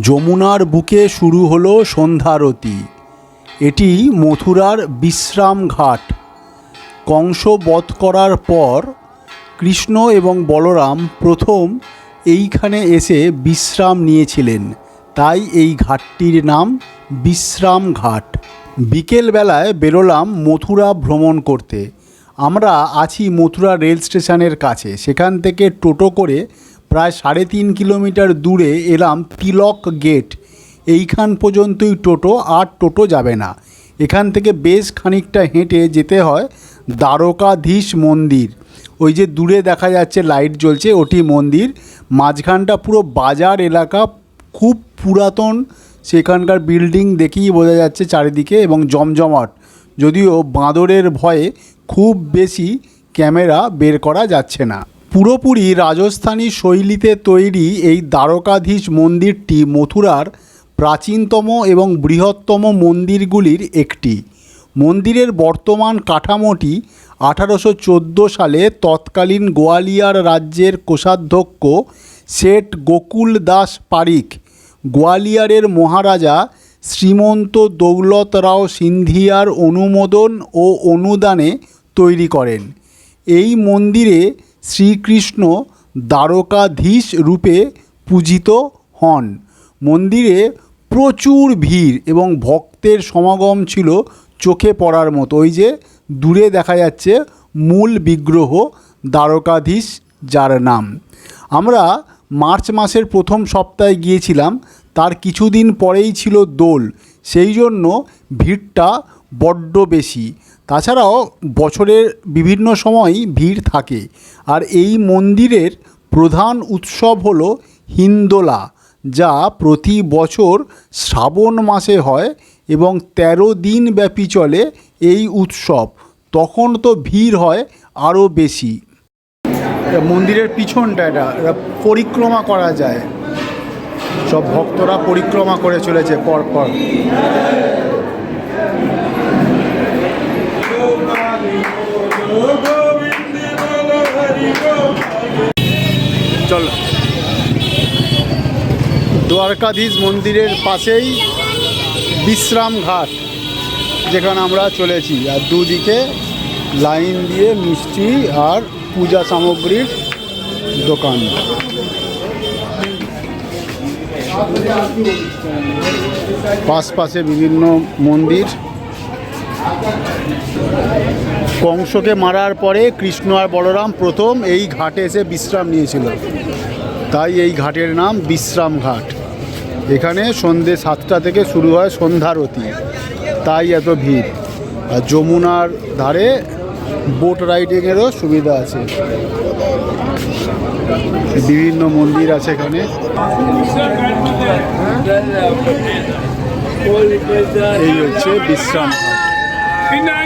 যমুনার বুকে শুরু হলো সন্ধ্যারতি। এটি মথুরার বিশ্রাম ঘাট। কংস বধ করার পর কৃষ্ণ এবং বলরাম প্রথম এইখানে এসে বিশ্রাম নিয়েছিলেন। তাই এই ঘাটটির নাম বিশ্রাম ঘাট। বিকেলবেলায় বেরোলাম মথুরা ভ্রমণ করতে। আমরা আছি মথুরা রেল স্টেশনের কাছে। সেখান থেকে টোটো করে প্রায় সাড়ে তিন কিলোমিটার দূরে এলাম তিলক গেট। এইখান পর্যন্তই টোটো, আর টোটো যাবে না। এখান থেকে বেশ খানিকটা হেঁটে যেতে হয় দ্বারকাধীশ মন্দির। ওই যে দূরে দেখা যাচ্ছে লাইট জ্বলছে, ওটি মন্দির। মাঝখানটা পুরো বাজার এলাকা, খুব পুরাতন। সেখানকার বিল্ডিং দেখেই বোঝা যাচ্ছে চারিদিকে এবং জমজমাট। যদিও বাঁদরের ভয়ে খুব বেশি ক্যামেরা বের করা যাচ্ছে না। পুরোপুরি রাজস্থানী শৈলীতে তৈরি এই দ্বারকাধীশ মন্দিরটি মথুরার প্রাচীনতম এবং বৃহত্তম মন্দিরগুলির একটি। মন্দিরের বর্তমান কাঠামোটি আঠারোশো চোদ্দ সালে তৎকালীন গোয়ালিয়র রাজ্যের কোষাধ্যক্ষ শেঠ গোকুল দাস পারিক, গোয়ালিয়রের মহারাজা শ্রীমন্ত দৌলত রাও সিন্ধিয়ার অনুমোদন ও অনুদানে তৈরি করেন। এই মন্দিরে শ্রীকৃষ্ণ দ্বারকাধীশ রূপে পূজিত হন। মন্দিরে প্রচুর ভিড় এবং ভক্তের সমাগম ছিল চোখে পড়ার মতো। ওই যে দূরে দেখা যাচ্ছে মূল বিগ্রহ দ্বারকাধীশ, যার নাম। আমরা মার্চ মাসের প্রথম সপ্তাহে গিয়েছিলাম, তার কিছুদিন পরেই ছিল দোল। সেই জন্য ভিড়টা বড্ড বেশি। তাছাড়াও বছরের বিভিন্ন সময়ই ভিড় থাকে। আর এই মন্দিরের প্রধান উৎসব হলো হিন্দোলা, যা প্রতি বছর শ্রাবণ মাসে হয় এবং তেরো দিন ব্যাপী চলে এই উৎসব। তখন তো ভিড় হয় আরও বেশি। মন্দিরের পিছনটা, এটা পরিক্রমা করা যায়। সব ভক্তরা পরিক্রমা করে চলেছে পর পর চল। দ্বারকাধীশ মন্দিরের পাশেই বিশ্রাম ঘাট, যেখানে আমরা চলেছি। আর দুদিকে লাইন দিয়ে মিষ্টি আর পূজা সামগ্রীর দোকান। পাশ পাশে বিভিন্ন মন্দির। কংসকে মারার পরে কৃষ্ণ আর বলরাম প্রথম এই ঘাটে এসে বিশ্রাম নিয়েছিল। তাই এই ঘাটের নাম বিশ্রাম ঘাট। এখানে সন্ধে সাতটা থেকে শুরু হয় সন্ধ্যারতি তাই এত ভিড়। আর যমুনার ধারে বোট রাইডিংয়েরও সুবিধা আছে। বিভিন্ন মন্দির আছে এখানে। এই হচ্ছে বিশ্রাম ঘাট।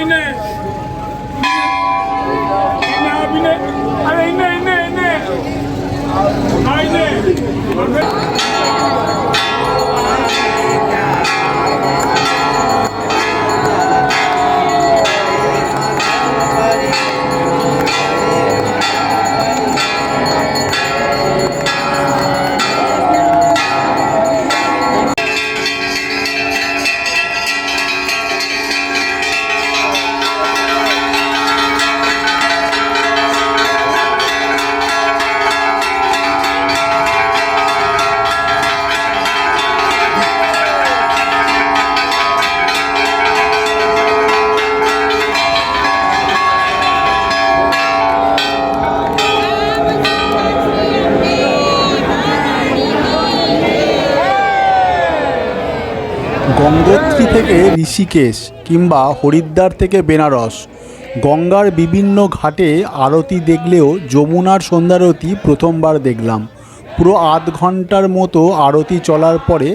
Ine. Haydi. গঙ্গোত্রী থেকে ঋষিকেশ কিংবা হরিদ্বার থেকে বেনারস। গঙ্গার বিভিন্ন ঘাটে আরতি দেখলেও যমুনার সন্ধ্যারতি প্রথমবার দেখলাম। পুরো আধ ঘণ্টার মতো আরতি চলার পরে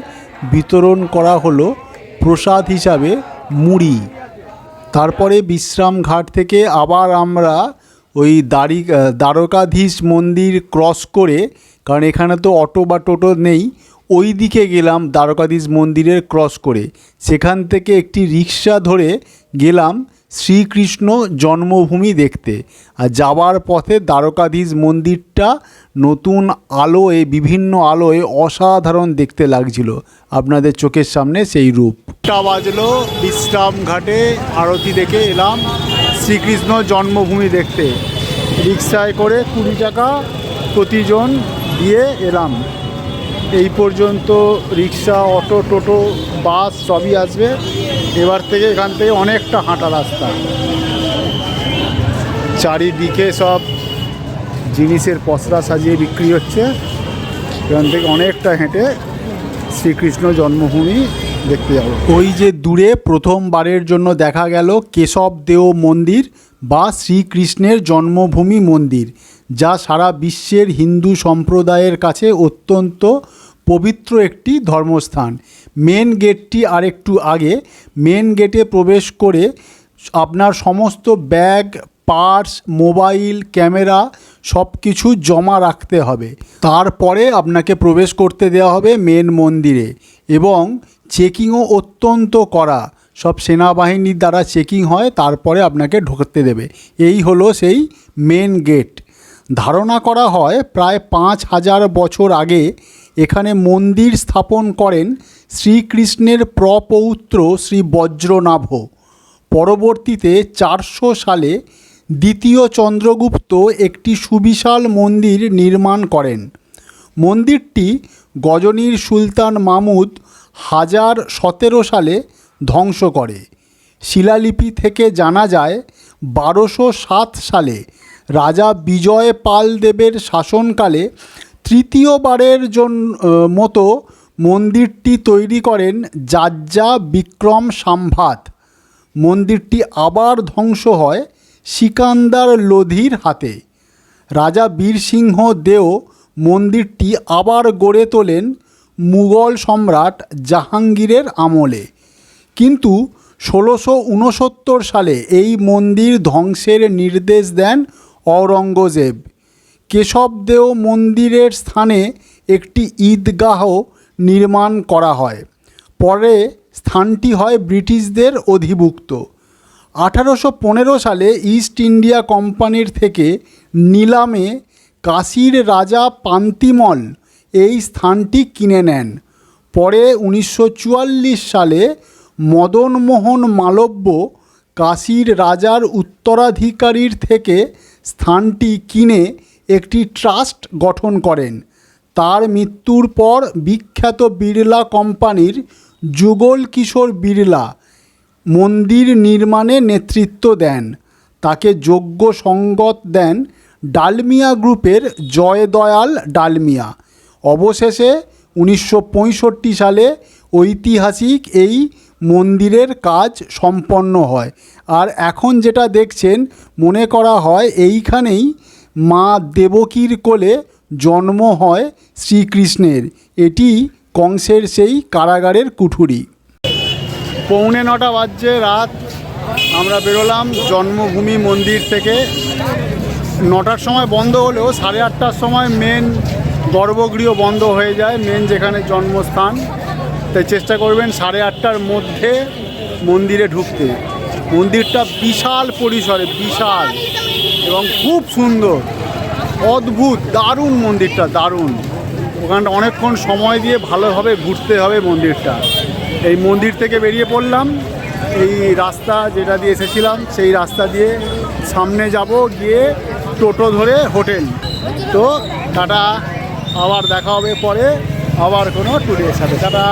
বিতরণ করা হলো প্রসাদ হিসাবে মুড়ি। তারপরে বিশ্রাম ঘাট থেকে আবার আমরা ওই দাড়ি দ্বারকাধীশ মন্দির ক্রস করে, কারণ এখানে তো অটো বা টোটো নেই ওই দিকে গেলাম দ্বারকাধীশ মন্দিরের ক্রস করে। সেখান থেকে একটি রিক্সা ধরে গেলাম শ্রীকৃষ্ণ জন্মভূমি দেখতে। আর যাওয়ার পথে দ্বারকাধীশ মন্দিরটা নতুন আলোয়, বিভিন্ন আলোয় অসাধারণ দেখতে লাগছিল। আপনাদের চোখের সামনে সেই রূপ। বাজলো বিশ্রাম ঘাটে, আরতি দেখে এলাম শ্রীকৃষ্ণ জন্মভূমি দেখতে। রিক্সায় করে কুড়ি টাকা প্রতিজন দিয়ে এলাম। এই পর্যন্ত রিক্সা, অটো, টোটো, বাস সবই আসবে। এবার থেকে এখান থেকে অনেকটা হাঁটা রাস্তা। চারিদিকে সব জিনিসের পসরা সাজিয়ে বিক্রি হচ্ছে। এখান থেকে অনেকটা হেঁটে শ্রীকৃষ্ণ জন্মভূমি দেখতে যাব। ওই যে দূরে প্রথমবারের জন্য দেখা গেল কেশব দেও মন্দির বা শ্রীকৃষ্ণের জন্মভূমি মন্দির, যা সারা বিশ্বের হিন্দু সম্প্রদায়ের কাছে অত্যন্ত পবিত্র একটি ধর্মস্থান। মেন গেটটি আরেকটু আগে। মেন গেটে প্রবেশ করে আপনার সমস্ত ব্যাগ, পার্স, মোবাইল, ক্যামেরা সব কিছু জমা রাখতে হবে। তারপরে আপনাকে প্রবেশ করতে দেওয়া হবে মেন মন্দিরে এবং চেকিংও অত্যন্ত করা। সব সেনাবাহিনীর দ্বারা চেকিং হয়, তারপরে আপনাকে ঢুকতে দেবে। এই হলো সেই মেন গেট ধারণা করা হয়, প্রায় পাঁচ হাজার বছর আগে এখানে মন্দির স্থাপন করেন শ্রীকৃষ্ণের প্রপৌত্র শ্রী বজ্রনাভ। পরবর্তীতে চারশো সালে দ্বিতীয় চন্দ্রগুপ্ত একটি সুবিশাল মন্দির নির্মাণ করেন। মন্দিরটি গজনীর সুলতান মামুদ হাজার সতেরো সালে ধ্বংস করে। শিলালিপি থেকে জানা যায়, বারোশো সাত সালে রাজা বিজয় পাল দেবের শাসনকালে তৃতীয়বারের জন্য মতো মন্দিরটি তৈরি করেন যাজ্জা বিক্রম সাম্ভাত। মন্দিরটি আবার ধ্বংস হয় সিকান্দার লোধির হাতে। রাজা বীরসিংহ দেও মন্দিরটি আবার গড়ে তোলেন মুঘল সম্রাট জাহাঙ্গীরের আমলে। কিন্তু ষোলোশো উনসত্তর সালে এই মন্দির ধ্বংসের নির্দেশ দেন ঔরঙ্গজেব। কেশবদেও মন্দিরের স্থানে একটি ঈদগাহ নির্মাণ করা হয়। পরে স্থানটি হয় ব্রিটিশদের অধিভুক্ত। আঠারোশো পনেরো সালে ইস্ট ইন্ডিয়া কোম্পানির থেকে নিলামে কাশীর রাজা পান্তিমল এই স্থানটি কিনে নেন। পরে উনিশশো চুয়াল্লিশ সালে মদনমোহন মালব্য কাশীর রাজার উত্তরাধিকারীর থেকে স্থানটি কিনে একটি ট্রাস্ট গঠন করেন। তার মৃত্যুর পর বিখ্যাত বিড়লা কোম্পানির যুগল কিশোর বিড়লা মন্দির নির্মাণে নেতৃত্ব দেন। তাকে যোগ্য সঙ্গত দেন ডালমিয়া গ্রুপের জয়দয়াল ডালমিয়া। অবশেষে উনিশশো পঁয়ষট্টি সালে ঐতিহাসিক এই মন্দিরের কাজ সম্পন্ন হয়। আর এখন যেটা দেখছেন, মনে করা হয় এইখানেই মা দেবকীর কোলে জন্ম হয় শ্রীকৃষ্ণের। এটি কংসের সেই কারাগারের কুঠুরি। পৌনে নটা বাজছে, রাত আমরা বেরোলাম জন্মভূমি মন্দির থেকে। নটার সময় বন্ধ হলেও সাড়ে আটটার সময় মেন গর্ভগৃহ বন্ধ হয়ে যায় মেন যেখানে জন্মস্থান। তাই চেষ্টা করবেন সাড়ে আটটার মধ্যে মন্দিরে ঢুকতে। মন্দিরটা বিশাল পরিসরে, বিশাল। এবং খুব সুন্দর। অদ্ভুত, দারুণ মন্দিরটা, দারুণ। ওখানটা অনেকক্ষণ সময় দিয়ে ভালোভাবে ঘুরতে হবে মন্দিরটা। এই মন্দির থেকে বেরিয়ে পড়লাম। এই রাস্তা যেটা দিয়ে এসেছিলাম, সেই রাস্তা দিয়ে সামনে যাব গিয়ে টোটো ধরে হোটেল। তো টাটা, আবার দেখা হবে পরে, আবার কোনো ট্যুরের সাথে। টাটা!